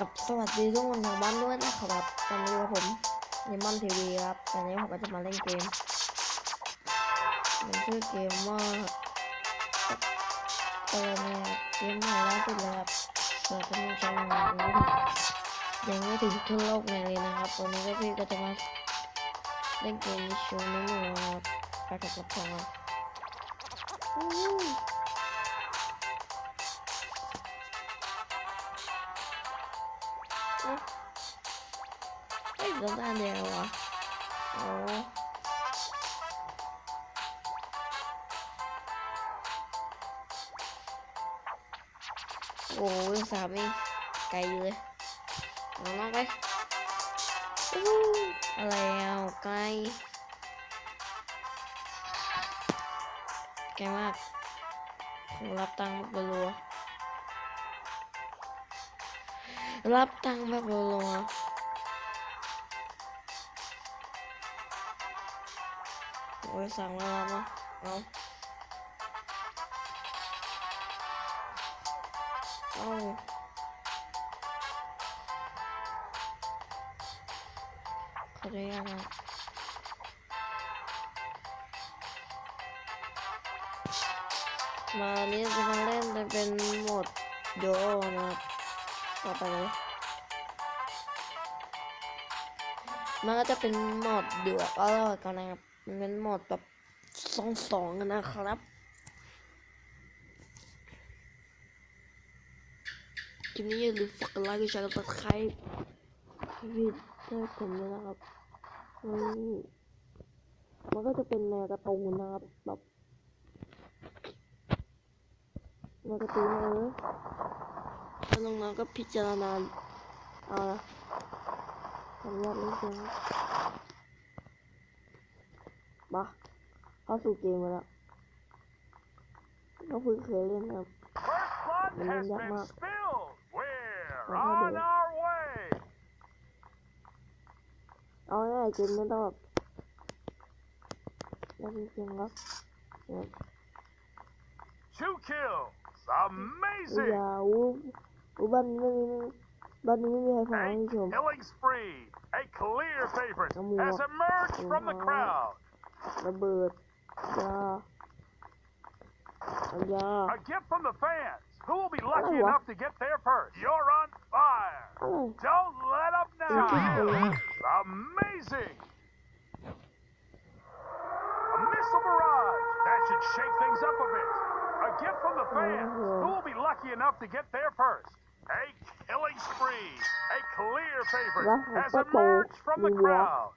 ครับสวัสดีทุกคนทางบ้านด้วยนะครับตอนนี้กับผมนิมอนทีวีครับตอนนี้ผมก็จะมาเล่นเกม มันชื่อเกมว่าอะไรเนี่ยเกมใหม่ล่าสุดเลยครับเปิดเป็นช่องยังไม่ถึงทั่วโลกไหนเลยนะครับวันนี้ก็พี่ก็จะมาเล่นเกมโชว์นิดหนึ่งนะครับไปกับรับชมครับ เฮ้ยต้องการเดียววะโอ้โอ้ยสามเองไกลอยู่เลยเอาน้องไปอู้อะไรอะไกลไกลมากผมรับตังค์แบบรัวรับตังค์แบบรัว อ้ยสั่งแล้วรับนะเอาเอาขออนุญาตนะมานี้จะมาเล่นเป็นโหมดโดนะครับต่อไปเลยมันก็จะเป็นโหมดเดือดอร่อยกันนะครับ มันเป็นโหมดแบบสองสองนะครับคลิปนี้อย่าลืมฝากไลค์กดแชร์กด subscribe ให้พี่ด้วยผมด้วยนะครับมันก็จะเป็นแนวกร์ตูนนะครับแบบแนวกร์ตูนเออแล้วน้องๆก็พิจารณาเอาละขออนุญาตเล่นเกมครับมา เข้าสู่เกมมาแล้วก็เพิ่งเคยเล่นนะครับ First blood Mình has lên giấc been mơ. spilled. We're Ờ, thôi on được. our way. เอาง่ายๆเกมไม่ต้องแบบเล่นเกมครับเนี่ย Two kills. อุ้ย Amazing. อยาอู้อู้บ้านนี้ไม่มีบ้านนี้ไม่มีใครฟัง A นะผู้ชม killing spree. A clear favorite Come on. has emerged from the Come on. crowd. ระเบิด Yeah. Yeah. A gift from the fans. Who will be lucky enough to get there first? You're on fire. Oh. Don't let up now. Amazing. A missile barrage. That should shake things up a bit. A gift from the fans. Who will be lucky enough to get there first? A killing spree. A clear favorite has emerged from the crowd.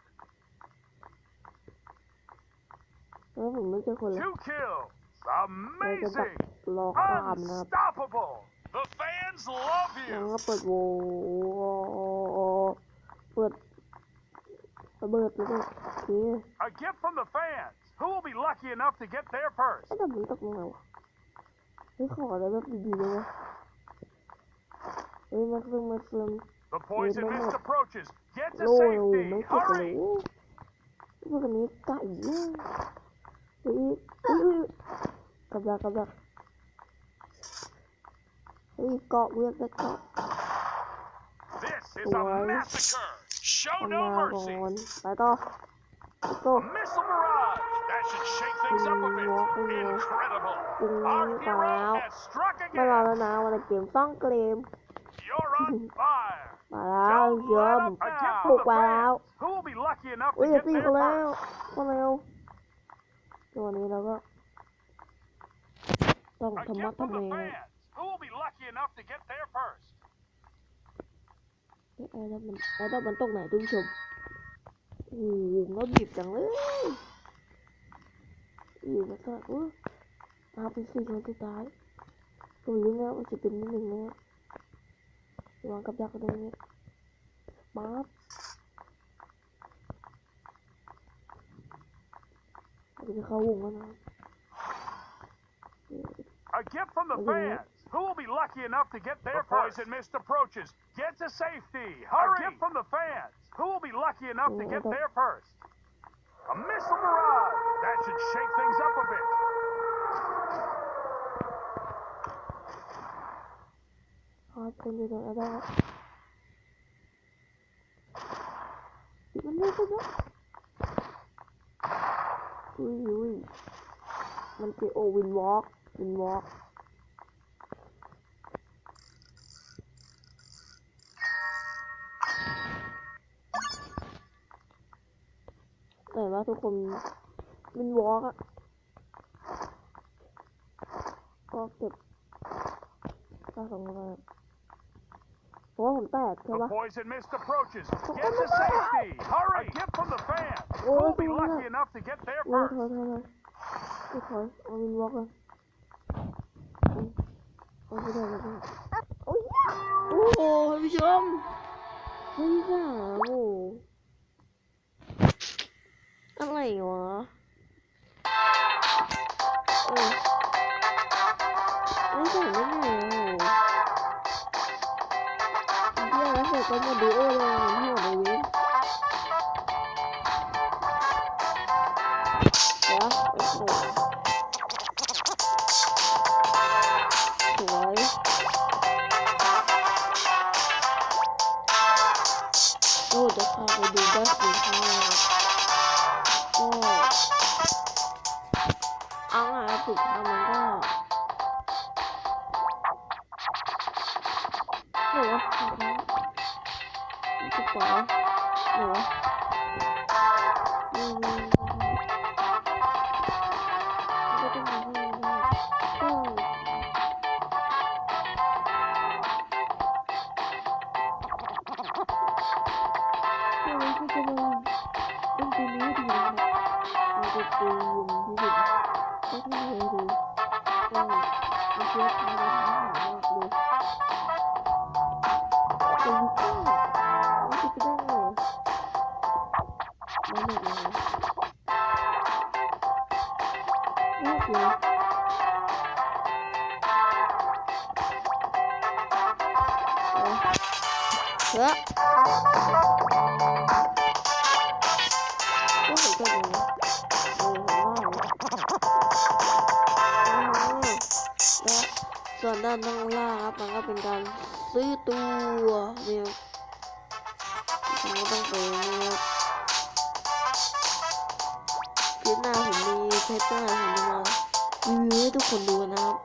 แล้วผมไม่เจอคนเลย Two kills. เราจะดัก Amazing. รอข้ามนะครับ Unstoppable. The fans love แล้ว you. ก็เปิดโวเปิดระเบิดไปเลยโอเค A gift from the fans. Who will be lucky enough to get there first? ไอ้แต่มันตกลงไงวะเฮ้ยขออะไรแบบดีๆเลยวะเฮ้ยมาเฟิงมาเฟิง The poison no, no. mist approaches. Get to โล่ไม่ safety. เก็บเลย Hurry. พวกนี้ไก่ เนี่ยเฮ้ยเฮ้ยเฮ้ยกับดักกับดักเฮ้ยเกาะเวียกได้เกาะ This is Why? a massacre. Show ทำ no มาก่อ mercy. นไปต่อไปต่อ A missile barrage. That should shake things up a bit. Walk on the- Incredible. Mm, Our hero wow. has struck มารอ again. แล้วนะวันเกมต้องเกม You're on fire. มาแล้ว Don't เยิม let up A now. gift The from the fans. fans. Who will be lucky enough อุ้ย to จะ get ตี there เขาแล้ว first? มาแล้ว ตัวนี้เราก็ ต้อง A ธรรมะ gift ทำ from ไม the fans. Who will be lucky enough to get there first? ไอ้ไอ้แล้วมันไอ้แล้วมันตกไหนทุกชมโอ้โหแล้วบีบจังเลยบีบแล้วก็อู้มาเป็นสี่คนสุดท้ายผมรู้แล้วว่าจะเป็นนิดหนึ่งแล้ววางกับดักกันตรงนี้ปั๊บ A gift from the fans. Who will be lucky enough to get their first? and missed approaches. Get to safety. Hurry. A gift from the fans. Who will be lucky enough to get there first? A missile barrage. That should shake things up a bit. I can do that. มันไม่ใช่ งนั้นได้มันคือโอวินวอล์กวินวอล์กแต่ว่าทุกคนวินวอล์กอะก็เก็บก็สองร้อย เพราะว่าผมแตกใช่ The ปะ poison mist approaches. Get to safety. Hurry! A gift from the fans. Who will be lucky enough to get there โอ้ย first? ถอยถอยถอยไม่ถอยเอาวินวอล์กเลยเอาไปได้เลยโอ้ยโอ้โหท่านผู้ชมเฮ้ยค่ะโอ้โหอะไรวะเออไม่ใช่ได้ไง อ้โหเดี๋ยวแล้วเสร็จก็มาดูโอเอุ้ยมันก็หนูวะสุดท้ายมันจะปล่อยหนูวะอืมก็ต้องมาให้ได้ก็ก็เลยก็จะมาเป็นปีนี้ดีนะครับมันจะปีนที่สุดก็ที่เลยดูก็มันเชื่อ เฮ้ยก็เหมือนกันเลยนะเออผมว่านะและส่วนด้านข้างล่างครับมันก็เป็นการซื้อตัวเนี่ยผมก็ต้องไปเนี่ยครับคลิปหน้าผมมีเทปหน้าผมจะมารีวิวให้ทุกคนดูนะครับ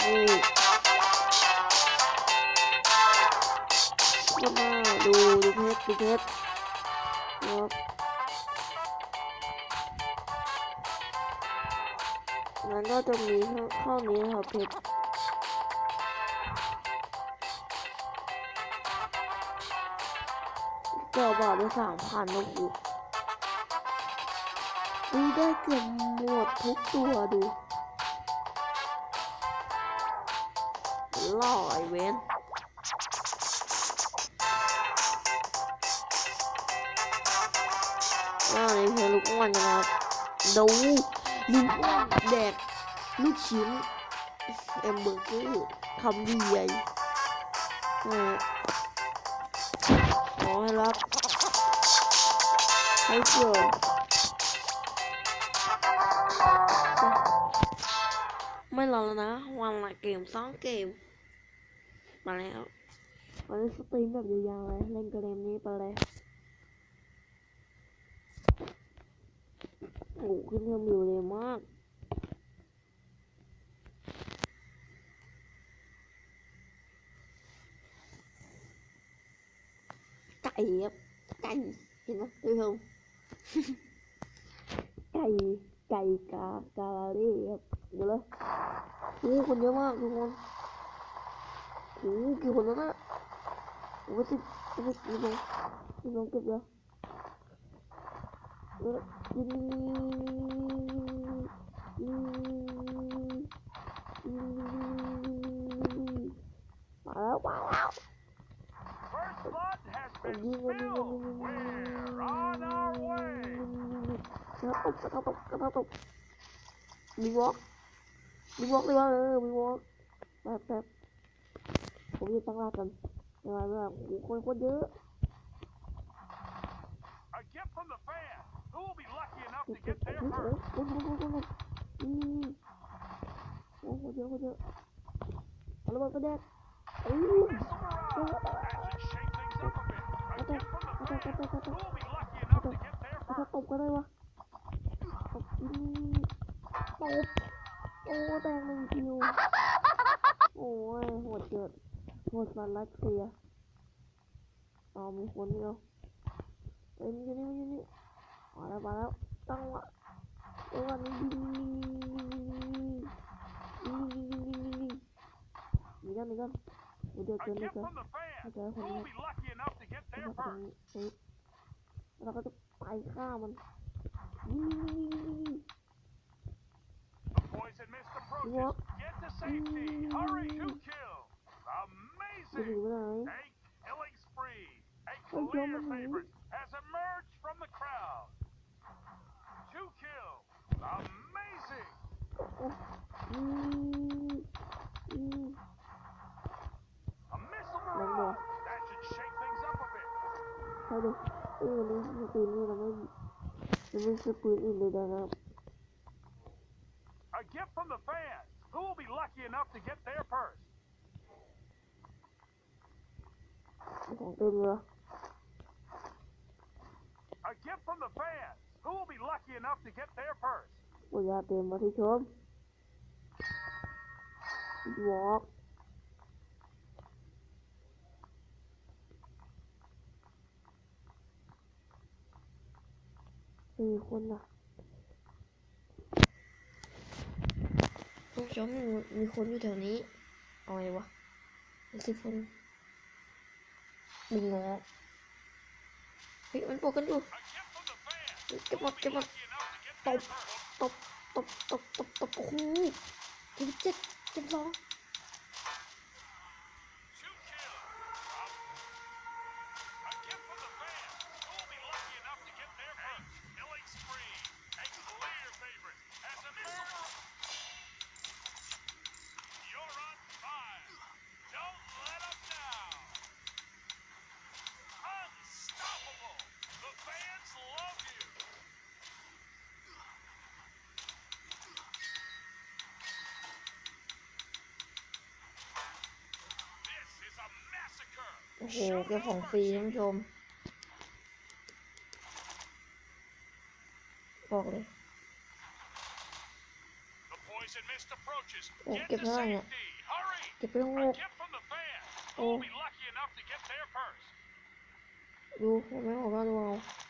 นี่ พชรดูเพชรนะครับมันก็จะมีข้อข้อนี้ครับเพชรเจ้าบาทได้สามพันนะกูอุ้ยได้เกือบหมดทุกตัวดูล่อไอเวน ดูลูกอ้วนแดกลูกชิ้นแอมเบอร์เกอร์คำดีใหญ่นะฮะขอให้รักให้เกิดไม่รอแล้วนะ วันละเกมสองเกม มาแล้ววันนี้สตรีมแบบยาวๆเลยเล่นเกมนี้ไปเลย โอ้โหขึ้นเครื่องบินเร็วมากไก่ครับไก่เห็นไหมดูชมไก่ไก่กากาลารี่ครับเดี๋ยวเลยโอ้โหคนเยอะมากทุกคนโอ้โหกี่คนแล้วนะโอ้โหสิบสิบสิบลงสิบลงเก็บเลยเออยิงยิงยิง มาแล้วมาแล้วยิงเลยยิงเลยกระทบกระทบกระทบมีวอล์กมีวอล์กเลยว่าเออมีวอล์กแป๊บแป๊บผมจะตั้งรากันเวลาเวลาโอ้โหคนคนเยอะ โอ้โหโอ้โหเยอะเยอะระเบิดกระเด็นอู้หูกระเด็นกระเด็นกระเด็นกระเด็นกระเด็นตบก็ได้วะตบตบโอ้แตงหนึ่งคิวโอ้ยโหดเกิดโหดมันรัสเซียเอามีคนเดียวเอ็นอยู่นี่อยู่นี่มาแล้วมาแล้ว ต้องว่าตัวนี้มีได้มีได้มีเดียวเกินไม่เกินไม่เกินคนนี้คนนี้เราก็จะไปฆ่ามันวอล์กไปถึงไหนไปเจอมันไหน is completely made that. A gift from the fans. Who will be lucky enough to get their purse? A gift from the fans. Who will be lucky enough to get their purse? We that be Muddy Job? Walk. สี่คนน่ะคุณผู้ชมมีมีคนอยู่แถวนี้เอาไงวะสิบคนดึงงอเฮ้ยมันปกกันอยู่เก็บหมดเก็บหมดตบตบตบตบตบตบโอ้โหเจ็บเจ็ดเจ็บสอง โอ้โหเก็บของฟรีท่านผู้ชม บอกเลยโอ้เก็บเท่าไหร่เนี่ยเก็บไปงหกโอ้ดูไม่หกก็ดูเอา